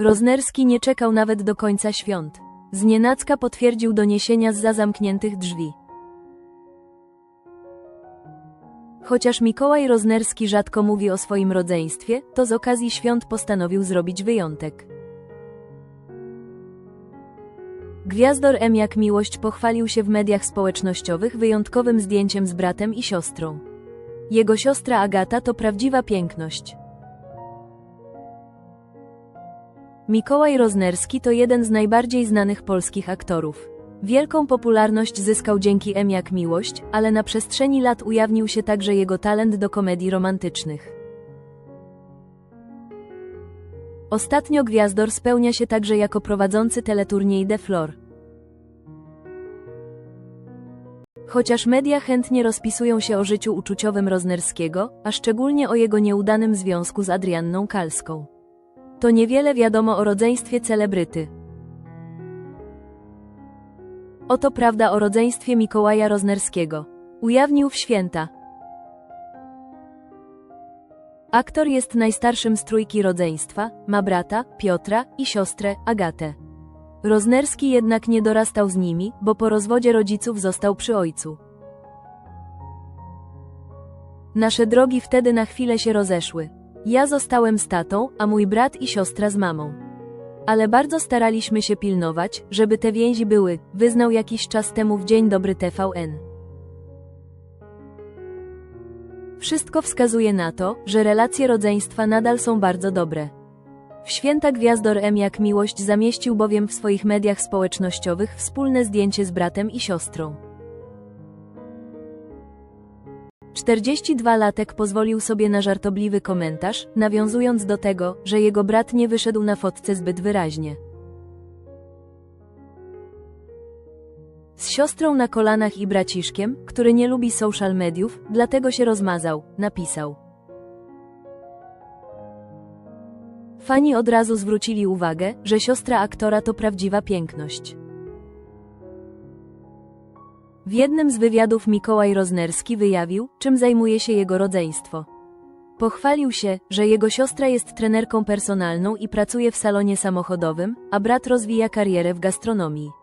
Roznerski nie czekał nawet do końca świąt. Znienacka potwierdził doniesienia z zamkniętych drzwi. Chociaż Mikołaj Roznerski rzadko mówi o swoim rodzeństwie, to z okazji świąt postanowił zrobić wyjątek. Gwiazdor M jak miłość pochwalił się w mediach społecznościowych wyjątkowym zdjęciem z bratem i siostrą. Jego siostra Agata to prawdziwa piękność. Mikołaj Roznerski to jeden z najbardziej znanych polskich aktorów. Wielką popularność zyskał dzięki M jak miłość, ale na przestrzeni lat ujawnił się także jego talent do komedii romantycznych. Ostatnio Gwiazdor spełnia się także jako prowadzący teleturniej The Floor. Chociaż media chętnie rozpisują się o życiu uczuciowym Roznerskiego, a szczególnie o jego nieudanym związku z Adrianną Kalską. To niewiele wiadomo o rodzeństwie celebryty. Oto prawda o rodzeństwie Mikołaja Roznerskiego. Ujawnił w święta. Aktor jest najstarszym z trójki rodzeństwa, ma brata, Piotra i siostrę, Agatę. Roznerski jednak nie dorastał z nimi, bo po rozwodzie rodziców został przy ojcu. Nasze drogi wtedy na chwilę się rozeszły. Ja zostałem z tatą, a mój brat i siostra z mamą. Ale bardzo staraliśmy się pilnować, żeby te więzi były, wyznał jakiś czas temu w Dzień Dobry TVN. Wszystko wskazuje na to, że relacje rodzeństwa nadal są bardzo dobre. W święta Gwiazdor M jak miłość zamieścił bowiem w swoich mediach społecznościowych wspólne zdjęcie z bratem i siostrą. 42-latek pozwolił sobie na żartobliwy komentarz, nawiązując do tego, że jego brat nie wyszedł na fotce zbyt wyraźnie. Z siostrą na kolanach i braciszkiem, który nie lubi social mediów, dlatego się rozmazał, napisał. Fani od razu zwrócili uwagę, że siostra aktora to prawdziwa piękność. W jednym z wywiadów Mikołaj Roznerski wyjawił, czym zajmuje się jego rodzeństwo. Pochwalił się, że jego siostra jest trenerką personalną i pracuje w salonie samochodowym, a brat rozwija karierę w gastronomii.